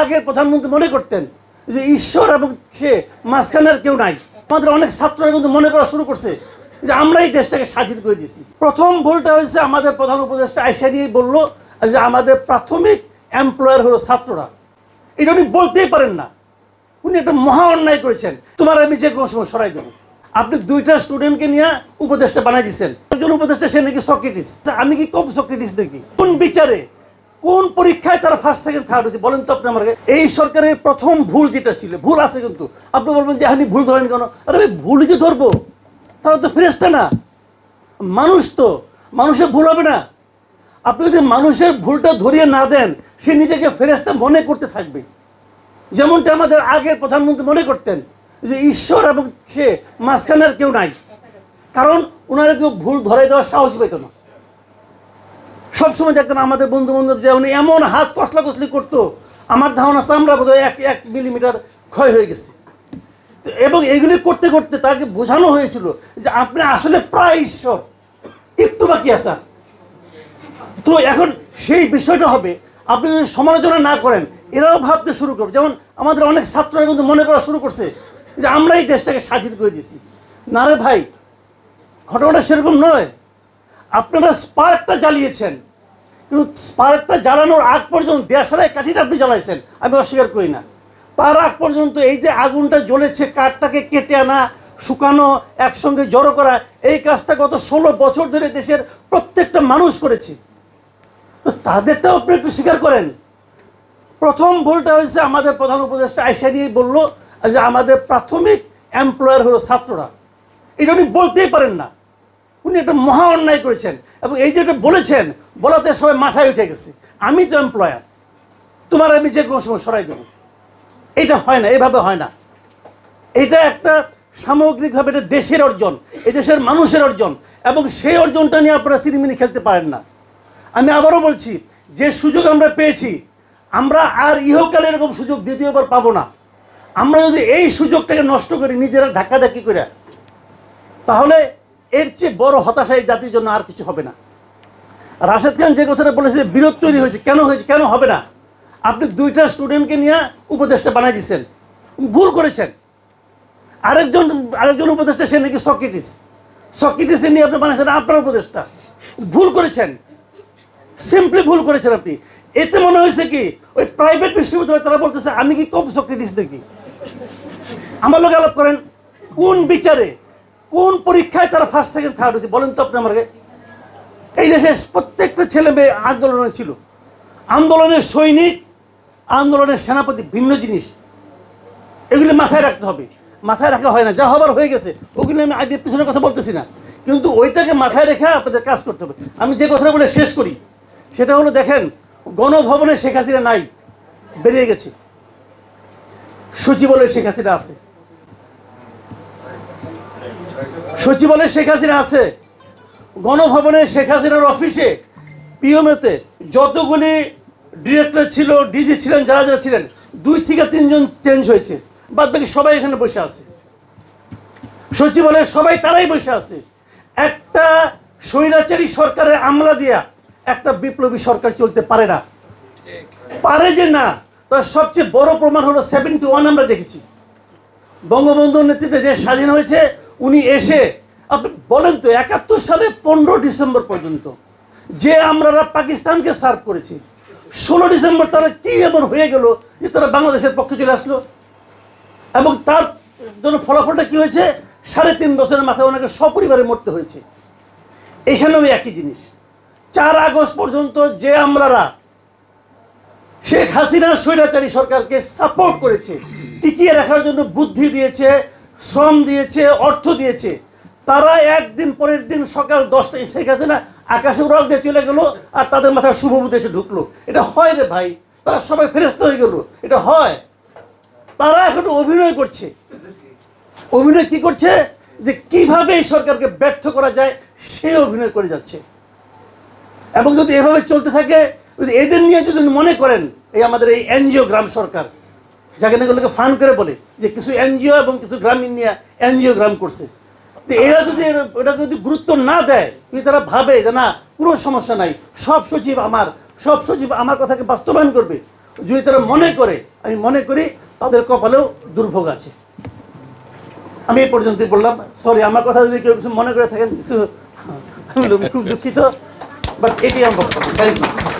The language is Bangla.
আগের প্রধানমন্ত্রী মনে করতেন যে ঈশ্বর এবং সে মাঝখানের কেউ নাই। আমাদের অনেক ছাত্ররা কিন্তু মনে করা শুরু করছে যে আমরা এই দেশটাকে স্বাধীন করে দিয়েছি। প্রথম ভুলটা হয়েছে আমাদের প্রধান উপদেষ্টা আয়সা নিয়েই বলল যে আমাদের প্রাথমিক এমপ্লয়ার হলো ছাত্ররা। এটা উনি বলতেই পারেন না। উনি একটা মহা অন্যায় করেছেন। তোমার আমি যে কোনো সময় সরাই দেবো। আপনি দুইটা স্টুডেন্টকে নিয়ে উপদেষ্টা বানাই দিচ্ছেন একজন উপদেষ্টা সে নাকি সক্রেটিস আমি কি কম সক্রেটিস নাকি? কোন বিচারে কোন পরীক্ষায় তারা ফার্স্ট সেকেন্ড থার্ড হয়েছে? বলেন তো আপনি আমাকে। এই সরকারের প্রথম ভুল যেটা ছিল, ভুল আছে কিন্তু। আপনি বলবেন যে আপনি ভুল ধরেন কেন? আরে ভাই, ভুলই যে ধরবো। তারা তো ফেরেস্তা না। মানুষ তো। মানুষের ভুল হবে না। আপনি যদি মানুষের ভুলটা ধরিয়ে না দেন, সে নিজেকে ফেরেস্তা মনে করতে থাকবে। যেমনটা আমাদের আগের প্রধানমন্ত্রী মনে করতেন যে, ঈশ্বর এবং সে মাঝখানের কেউ নাই। কারণ ওনারা কেউ ভুল ধরাই দেওয়ার সাহস পেত না। সবসময় দেখতেন আমাদের বন্ধু বান্ধব যে উনি এমন হাত কসলা কসলি করতো, আমার ধারণা চামড়া বোধ এক এক মিলিমিটার ক্ষয় হয়ে গেছে। এবং এগুলি করতে করতে তাকে বোঝানো হয়েছিল যে আপনি আসলে প্রায় ঈশ্বর একটু বাকি আছে। তো এখন সেই বিষয়টা হবে, আপনি যদি সমালোচনা না করেন, এরাও ভাবতে শুরু করবে। যেমন আমাদের অনেক ছাত্ররা কিন্তু মনে করা শুরু করছে যে আমরা এই দেশটাকে স্বাধীন করে দিয়েছি। না রে ভাই, ঘটনাটা সেরকম নয়। আপনারা স্পার্কটা জ্বালিয়েছেন। কিন্তু স্পার্কটা জ্বালানোর আগ পর্যন্ত দেশারায় কাঠিটা আপনি জ্বালাইছেন, আমি অস্বীকার করি না। তার আগ পর্যন্ত এই যে আগুনটা জ্বলেছে, কাঠটাকে কেটে আনা, শুকানো, একসঙ্গে জড়ো করা, এই কাজটা গত ষোলো বছর ধরে দেশের প্রত্যেকটা মানুষ করেছে। তো তাদেরটাও আপনি একটু স্বীকার করেন। প্রথম ভুলটা হয়েছে আমাদের প্রধান উপদেষ্টা আয়সা নিয়েই বলল যে আমাদের প্রাথমিক এমপ্লয়ার হলো ছাত্ররা। এটা উনি বলতেই পারেন না। উনি একটা মহা অন্যায় করেছেন এবং এই যে যেটা বলেছেন, বলাতে সবাই মাথায় উঠে গেছে। আমি তো এমপ্লয়ার তোমার আমি যে কোনো সময় সরাই দেবো। এটা হয় না, এভাবে হয় না। এটা একটা সামগ্রিকভাবে এটা দেশের অর্জন, এই দেশের মানুষের অর্জন, এবং সেই অর্জনটা নিয়ে আপনারা সিনেমিনি খেলতে পারেন না। আমি আবারও বলছি, যে সুযোগ আমরা পেয়েছি, আমরা আর ইহকালে এরকম সুযোগ দ্বিতীয়বার পাবো না। আমরা যদি এই সুযোগটাকে নষ্ট করি, নিজেরা ধাক্কাধাক্কি করে, তাহলে এর চেয়ে বড় হতাশা এই জাতির জন্য আর কিছু হবে না। রাশেদ খান যে কথাটা বলেছে, বিরোধ তৈরি হয়েছে। কেন হয়েছে? কেন হবে না? আপনি দুইটা স্টুডেন্টকে নিয়ে উপদেশটা বানাই দিয়েছেন। ভুল করেছেন। আরেকজন আরেকজন উপদেষ্টা, সে নাকি সক্রেটিস সক্রেটিসে নিয়ে আপনি বানাইছেন, আপনার উপদেশটা ভুল করেছেন। সিম্পলি ভুল করেছেন আপনি। এতে মনে হয়েছে কি, ওই প্রাইভেট বিশ্ববিদ্যালয় তারা বলতেছে, আমি কি কম সক্রেটিস নাকি? আমার লোক আলাপ করেন, কোন বিচারে কোন পরীক্ষায় তারা ফার্স্ট সেকেন্ড থার্ড হয়েছে? বলেন তো আপনি আমাকে। এই দেশের প্রত্যেকটা ছেলে মেয়ে আন্দোলনে ছিল। আন্দোলনের সৈনিক, আন্দোলনের সেনাপতি, ভিন্ন জিনিস। এগুলি মাথায় রাখতে হবে। মাথায় রাখা হয় না। যা হবার হয়ে গেছে, ওগুলি আমি আইবিএফ পিছনের কথা বলতেছি না। কিন্তু ওইটাকে মাথায় রেখে আপনাদের কাজ করতে হবে। আমি যে কথাটা বলে শেষ করি, সেটা হলো দেখেন, গণভবনে শেখ হাসিনা নাই, বেরিয়ে গেছে। সচিবালয়ে শেখ হাসিনা আছে। সচিবালয়ে শেখ হাসিনা আছে, গণভবনে শেখ হাসিনার অফিসে পিএমএতে যতগুলি ডিরেক্টর ছিল, ডিজি ছিলেন, যারা যারা ছিলেন, দুই থেকে তিনজন চেঞ্জ হয়েছে। বাদ বাকি সবাই এখানে বসে আছে। সচিবালয়ে সবাই তারাই বসে আছে। একটা স্বৈরাচারী সরকারের আমলা দিয়া একটা বিপ্লবী সরকার চলতে পারে না। পারে যে না, তার সবচেয়ে বড় প্রমাণ হলো সেভেন্টি ওয়ান আমরা দেখেছি। বঙ্গবন্ধুর নেতৃত্বে দেশ স্বাধীন হয়েছে উনি এসে, আপনি বলেন তো, একাত্তর সালে পনেরো ডিসেম্বর পর্যন্ত যে আমরা পাকিস্তানকে সার্ভ করেছি, ষোলো ডিসেম্বর তারা কি এমন হয়ে গেল যে তারা বাংলাদেশের পক্ষে চলে আসলো? এবং তার জন্য ফলাফলটা কি হয়েছে? সাড়ে তিন বছরের মাথায় ওনাকে সপরিবারে মরতে হয়েছে। এখানেও একই জিনিস। চার আগস্ট পর্যন্ত যে আমরারা শেখ হাসিনার স্বৈরাচারী সরকারকে সাপোর্ট করেছে, টিকিয়ে রাখার জন্য বুদ্ধি দিয়েছে শ্রম দিয়েছে, অর্থ দিয়েছে। তারা একদিন পরের দিন সকাল দশটায় শেখ হাসিনা আকাশে উড়াল দিয়ে চলে গেলো আর তাদের মাথায় শুভবুদ্ধি এসে ঢুকলো। এটা হয় রে ভাই, তারা সবাই ফেরস্ত হয়ে গেল, এটা হয়। তারা এখন অভিনয় করছে। অভিনয় কি করছে? যে কীভাবে এই সরকারকে ব্যর্থ করা যায়, সে অভিনয় করে যাচ্ছে। এবং যদি এভাবে চলতে থাকে, যদি এদের নিয়ে যদি মনে করেন, এই আমাদের এই এনজিও গ্রাম সরকার যাকে না এগুলোকে ফান করে বলে যে কিছু এনজিও এবং কিছু গ্রামীণ নিয়ে এনজিও গ্রাম করছে। তো এরা যদি ওটাকে যদি গুরুত্ব না দেয়, যদি তারা ভাবে যে না, কোনো সমস্যা নাই, সব সচিব আমার, সব সচিব আমার কথাকে বাস্তবায়ন করবে, যদি তারা মনে করে, আমি মনে করি তাদের কপালেও দুর্ভোগ আছে। আমি এই পর্যন্তই বললাম। সরি আমার কথা যদি কেউ কিছু মনে করে থাকেন, কিছু খুব দুঃখিত বাট এটি আমার থ্যাংক ইউ